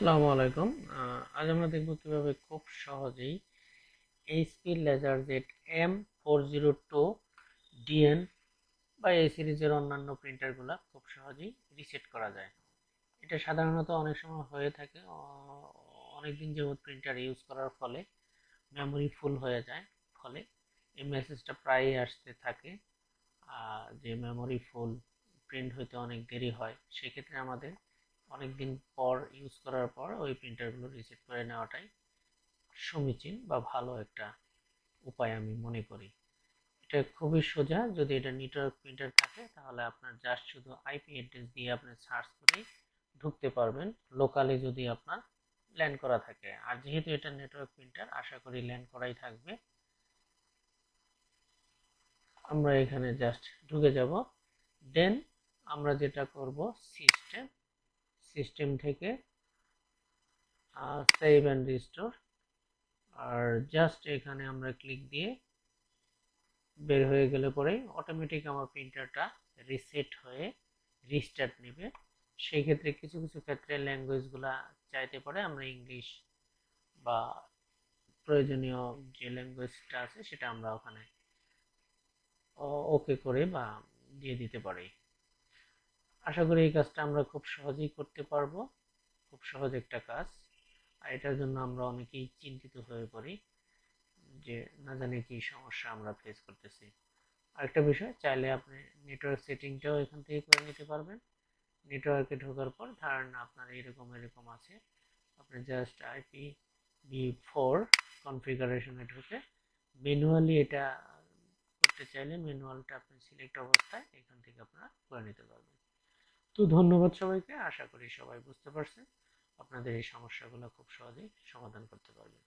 আসসালামু আলাইকুম। আজ আমরা দেখব কীভাবে খুব সহজেই HP LaserJet M four zero two DN বা এই সিরিজের অন্যান্য প্রিন্টারগুলো খুব সহজেই রিসেট করা যায়। এটা সাধারণত অনেক সময় হয়ে থাকে অনেক দিন যাবত প্রিন্টার ইউজ করার ফলে মেমোরি ফুল হয়ে যায়। ফলে এই মেসেজটা প্রায়ই আসতে থাকে যে মেমোরি ফুল প্রিন্ট হইতে অনেক দেরি হয়। সেক্ষেত্রে আমাদের অনেকদিন পর ইউজ করার পর ওই প্রিন্টারগুলো রিসেট করে নেওয়াটাই সমীচীন বা ভালো একটা উপায় আমি মনে করি। এটা খুবই সোজা, যদি এটা নেটওয়ার্ক প্রিন্টার থাকে, তাহলে আপনার জাস্ট শুধু আইপি অ্যাড্রেস দিয়ে আপনি সার্চ করেই ঢুকতে পারবেন। লোকালি যদি আপনার ল্যান্ড করা থাকে। আর যেহেতু এটা নেটওয়ার্ক প্রিন্টার আশা করি ল্যান্ড করাই থাকবে। আমরা এখানে জাস্ট ঢুকে যাব। দেন আমরা যেটা করব সিস্টেম সিস্টেম থেকে সেভ অ্যান্ড রিস্টোর আর জাস্ট এখানে আমরা ক্লিক দিয়ে বের হয়ে গেলে পরে অটোমেটিক আমার প্রিন্টারটা রিসেট হয়ে রিস্টার্ট নেবে। সেই ক্ষেত্রে কিছু কিছু ক্ষেত্রে ল্যাঙ্গুয়েজগুলা চাইতে পারে আমরা ইংলিশ বা প্রয়োজনীয় যে ল্যাঙ্গুয়েজটা আছে সেটা আমরা ওখানে ওকে করে বা দিয়ে দিতে পারি। আশা করি এই কাজটা আমরা খুব সহজেই করতে পারব। খুব সহজ একটা কাজ। আর এটার জন্য আমরা অনেকেই চিন্তিত হয়ে পড়ি যে না জানি কি সমস্যা আমরা ফেস করতেছি। আরেকটা বিষয়, চাইলে আপনি নেটওয়ার্ক সেটিংটাও এখান থেকে করে নিতে পারবেন। নেটওয়ার্কে ঢোকার পর ধরেন আপনার এরকম এরকম আছে। আপনি জাস্ট আইপি বি ফোর কনফিগারেশনে ঢুকে ম্যানুয়ালি এটা করতে চাইলে ম্যানুয়ালটা আপনি সিলেক্ট অবস্থায় এখান থেকে আপনারা করে নিতে পারবেন। তো ধন্যবাদ সবাইকে। আশা করি সবাই বুঝতে পারছেন। আপনাদের এই সমস্যাগুলো খুব সহজেই সমাধান করতে পারবেন।